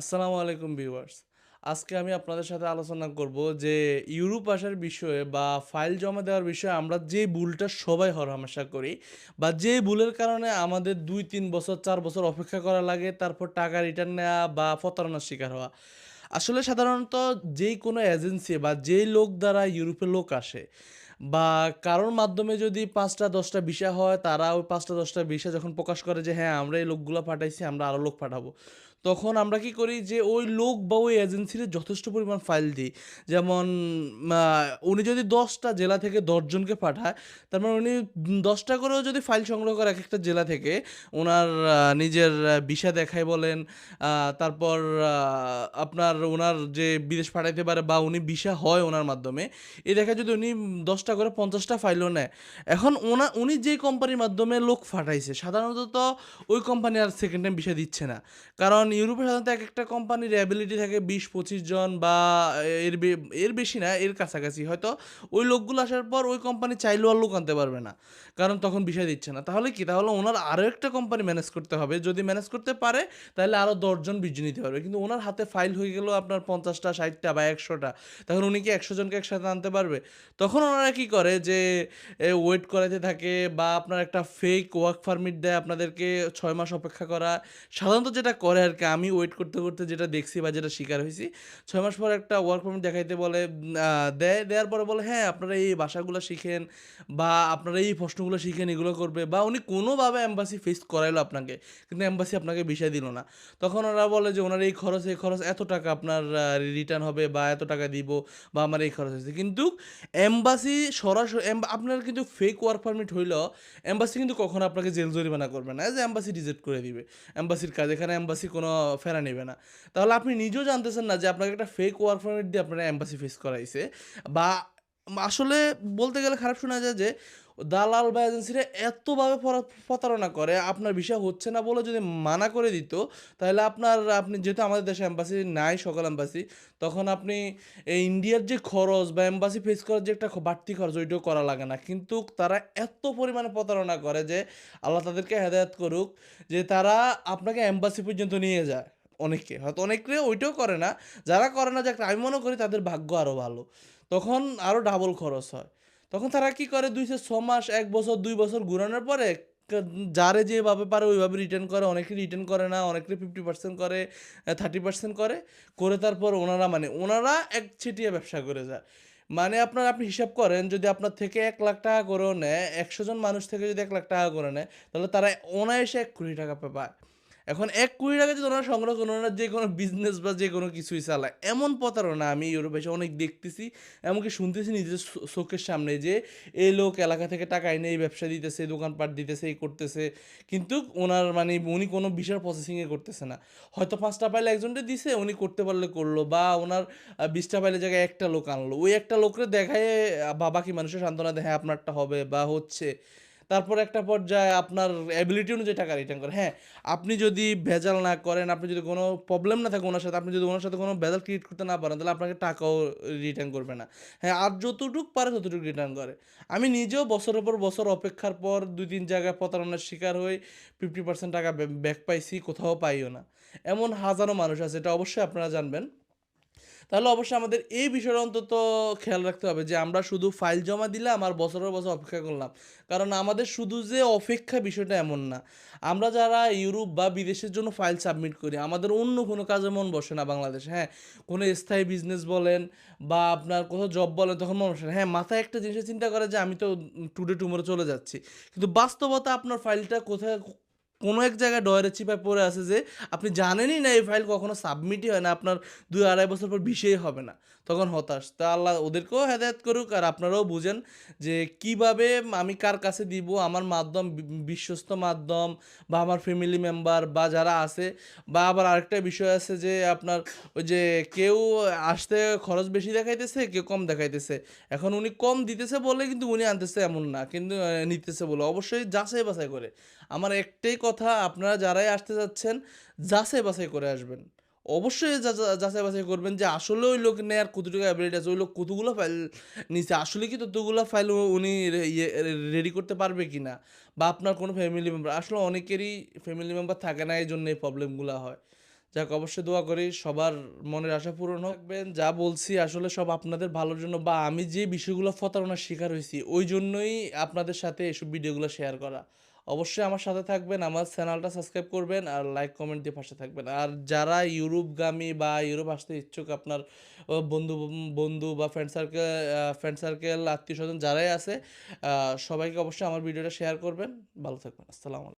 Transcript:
আসসালামু আলাইকুম ভিউয়ার্স। আজকে আমি আপনাদের সাথে আলোচনা করব যে ইউরোপ আসার বিষয়ে বা ফাইল জমা দেওয়ার বিষয়ে আমরা যে ভুলটা সবাই হরহামেশা করি বা যে ভুলের কারণে আমাদের দুই, তিন বছর, চার বছর অপেক্ষা করা লাগে, তারপর টাকা রিটার্ন নেওয়া বা প্রতারণার শিকার হওয়া। আসলে সাধারণত যেই কোনো এজেন্সি বা যেই লোক দ্বারা ইউরোপে লোক আসে বা কারোর মাধ্যমে যদি পাঁচটা, দশটা ভিসা হয়, তারা ওই পাঁচটা, দশটা ভিসা যখন প্রকাশ করে যে হ্যাঁ আমরা এই লোকগুলো পাঠাইছি, আমরা আরও লোক পাঠাবো। তখন আমরা কি করি যে ওই লোক বা ওই এজেন্সির যথেষ্ট পরিমাণ ফাইল দিই। যেমন উনি যদি দশটা জেলা থেকে দশজনকে পাঠায়, তার মানে উনি দশটা করেও যদি ফাইল সংগ্রহ করে এক একটা জেলা থেকে ওনার নিজের ভিসা দেখায় বলেন তারপর আপনার ওনার যে বিদেশ পাঠাইতে পারে বা উনি ভিসা হয় ওনার মাধ্যমে, এই দেখা যদি উনি দশটা করে পঞ্চাশটা ফাইলও নেয়। এখন ওনা উনি যে কোম্পানির মাধ্যমে লোক পাঠাইছে, সাধারণত তো ওই কোম্পানি আর সেকেন্ড টাইম ভিসা দিচ্ছে না। কারণ ইউরোপে সাধারণত এক একটা কোম্পানির অ্যাবিলিটি থাকে বিশ, পঁচিশ জন বা এর এর বেশি না, এর কাছাকাছি। হয়তো ওই লোকগুলো আসার পর ওই কোম্পানি চাইলেও আর লোক আনতে পারবে না, কারণ তখন বিষয় দিচ্ছে না। তাহলে কি? তাহলে ওনার আরও একটা কোম্পানি ম্যানেজ করতে হবে। যদি ম্যানেজ করতে পারে, তাহলে আরও দশজন বিশ নিতে পারবে। কিন্তু ওনার হাতে ফাইল হয়ে গেল আপনার পঞ্চাশটা, ষাটটা বা একশোটা। তখন উনি কি একশো জনকে একসাথে আনতে পারবে? তখন ওনারা কি করে? যে ওয়েট করাতে থাকে বা আপনার একটা ফেক ওয়ার্ক পারমিট দেয় আপনাদেরকে ছয় মাস অপেক্ষা করা। সাধারণত যেটা করে আর কি আমি ওয়েট করতে করতে যেটা দেখছি বা যেটা শিকার হয়েছি, ছয় মাস পর একটা ওয়ার্ক পারমিট দেখাইতে বলে দেয় দেওয়ার পরে বলে হ্যাঁ আপনারা এই ভাষাগুলো শিখেন বা আপনারা এই প্রশ্নগুলো শিখেন, এগুলো করবে। বা উনি কোনোভাবে অ্যাম্বাসি ফেস করাইলো আপনাকে, কিন্তু অ্যাম্বাসি আপনাকে বিষয় দিল না। তখন ওরা বলে যে, ওনার এই খরচ এই খরচ, এত টাকা আপনার রিটার্ন হবে বা এত টাকা দিব বা আমার এই খরচ হয়েছে। কিন্তু অ্যাম্বাসি সরাসরি আপনার কিন্তু ফেক ওয়ার্ক পারমিট হইলেও অ্যাম্বাসি কিন্তু কখনো আপনাকে জেল জরিমানা করবে না। যে এম্বাসি রিজেক্ট করে দিবে। এম্বাসির কাজ, এখানে অ্যাম্বাসি কোনো ফেরা নেবে না। তাহলে আপনি নিজেও জানতেছেন না যে আপনাকে একটা ফেক ওয়ার্ক পারমিট দিয়ে আপনারা অ্যাম্বাসি ফেস করাইছে বা আসলে বলতে গেলে খারাপ শোনা যায় যে, দালাল বা এজেন্সিরা এতভাবে প্রতারণা করে, আপনার বিষয় হচ্ছে না বলে যদি মানা করে দিত, তাহলে আপনার, আপনি যেহেতু আমাদের দেশে অ্যাম্বাসি নাই, সকল অ্যাম্বাসি তখন আপনি এই ইন্ডিয়ার যে খরচ বা এম্বাসি ফেস করার যে একটা বাড়তি খরচ, ওইটাও করা লাগে না। কিন্তু তারা এত পরিমাণে প্রতারণা করে যে, আল্লাহ তাদেরকে হেদায়ত করুক, যে তারা আপনাকে অ্যাম্বাসি পর্যন্ত নিয়ে যায়। অনেকে। হয়তো অনেকে ওইটাও করে না। যারা করে না যে একটা আমি মনে করি তাদের ভাগ্য আরও ভালো। তখন আরও ডাবল খরচ হয়। তখন তারা কি করে? দুইশো ছ মাস, এক বছর, দুই বছর ঘুরানোর পরে যারে যেভাবে পারে ওইভাবে রিটার্ন করে। অনেকে রিটার্ন করে না অনেকে ফিফটি পার্সেন্ট করে থার্টি পার্সেন্ট করে। করে তারপর ওনারা মানে ওনারা এক ছিটিয়ে ব্যবসা করে যায়। মানে আপনার, আপনি হিসাব করেন, যদি আপনার থেকে এক লাখ টাকা করেও নেয়, একশো জন মানুষ থেকে যদি এক লাখ টাকা করে নেয়, তাহলে তারা অনায়াসে এক কোটি টাকা পায়। এখন এক কোটি টাকা যদি ওনারা সংগ্রহ করে ওনারা যে কোনো বিজনেস বা যে কোনো কিছুই চালায়। এমন প্রতারণা আমি ইউরোপে এসে অনেক দেখতেছি, এমনকি শুনতেছি নিজের চোখের সামনে যে এই লোক এলাকা থেকে টাকা এনে এই ব্যবসা দিতেছে, দোকানপাট দিতেছে এই করতেছে। কিন্তু ওনার মানে উনি কোনো বিষয়ের প্রসেসিংয়ে করতেছে না। হয়তো পাঁচটা পাইলে একজনকে দিছে, উনি করতে পারলে করল বা ওনার বিশটা পাইলে জায়গায় একটা লোক আনলো। ওই একটা লোকরে দেখায় বা বাকি মানুষের সান্ত্বনা দেয় হ্যাঁ আপনারটা হবে বা হচ্ছে। তারপর একটা পর্যায়ে আপনার অ্যাবিলিটি অনুযায়ী টাকা রিটার্ন করে। হ্যাঁ আপনি যদি ভেজাল না করেন, আপনি যদি কোনো প্রবলেম না থাকে ওনার সাথে, আপনি যদি ওনার সাথে কোনো ভেজাল ক্রিয়েট করতে না পারেন, তাহলে আপনাকে টাকাও রিটার্ন করবে না। হ্যাঁ আর যতটুক পারে ততটুকু রিটার্ন করে। আমি নিজেও বছরের পর বছর অপেক্ষার পর দুই তিন জায়গায় প্রতারণার শিকার হয়ে ফিফটি পার্সেন্ট টাকা ব্যাক পাইছি, কোথাও পাইও না। এমন হাজারো মানুষ আছে, এটা অবশ্যই আপনারা জানবেন। তাহলে অবশ্যই আমাদের এই বিষয়টা অন্তত খেয়াল রাখতে হবে যে আমরা শুধু ফাইল জমা দিলাম আর বছরের বছর অপেক্ষা করলাম। কারণ আমাদের শুধু যে অপেক্ষা বিষয়টা এমন না। আমরা যারা ইউরোপ বা বিদেশের জন্য ফাইল সাবমিট করি, আমাদের অন্য কোনো কাজে মন বসে না বাংলাদেশে। হ্যাঁ কোনো স্থায়ী বিজনেস বলেন বা আপনার কোথাও জব বলেন, তখন মন বসে হ্যাঁ মাথায় একটা জিনিসের চিন্তা করে যে আমি তো টুডে টুমোরো চলে যাচ্ছি। কিন্তু বাস্তবতা আপনার ফাইলটা কোথায় কোনো এক জায়গায় ডয়ারে চিপায় পড়ে আছে যে আপনি জানেনই না এই ফাইল কখনো সাবমিটই হয় না, আপনার দুই আড়াই বছর পর বিষয়ই হবে না। তখন হতাশ। তা আল্লাহ ওদেরকেও হেদায়ত করুক আর আপনারাও বুঝেন যে কীভাবে আমি কার কাছে দিব, আমার মাধ্যম বিশ্বস্ত মাধ্যম বা আমার ফ্যামিলি মেম্বার বা যারা আছে বা আবার আরেকটা বিষয় আছে যে আপনার ওই যে কেউ আসতে খরচ বেশি দেখাইতেছে, কেউ কম দেখাইতেছে। এখন উনি কম দিতেছে বলে কিন্তু উনি আনতেছে এমন না, কিন্তু নিতেছে বলে। অবশ্যই যাচাই বাছাই করে। আমার একটাই কথা, আপনারা যারাই আসতে যাচ্ছেন, যাচাই বাছাই করে আসবেন। অবশ্যই যাচাই বাছাই করবেন যে আসলে ওই লোক নেয়ার কতটুকু অ্যাবিলিটি আছে ওই লোক কতগুলো ফাইল নিছে আসলে কি ততগুলো ফাইল উনি রেডি করতে পারবে কি না বা আপনার কোনো ফ্যামিলি মেম্বার আসলে অনেকেরই ফ্যামিলি মেম্বার থাকে না এই জন্য এই প্রবলেমগুলো হয়। যাক অবশ্যই দোয়া করি সবার মনের আশা পূরণ থাকবেন। যা বলছি আসলে সব আপনাদের ভালোর জন্য বা আমি যে বিষয়গুলো প্রতারণার শিকার হয়েছি ওই জন্যই আপনাদের সাথে এসব ভিডিওগুলো শেয়ার করা। অবশ্যই আমার সাথে থাকবেন, আমার চ্যানেলটা সাবস্ক্রাইব করবেন আর লাইক কমেন্ট দিয়ে পাশে থাকবেন। আর যারা ইউরোপগামী বা ইউরোপ আসতে ইচ্ছুক আপনার বন্ধু বন্ধু বা ফ্রেন্ড সার্কেল ফ্রেন্ড সার্কেল আত্মীয় স্বজন যারাই আছে সবাইকে অবশ্যই আমার ভিডিওটা শেয়ার করবেন। ভালো থাকবেন, আসসালামু আলাইকুম।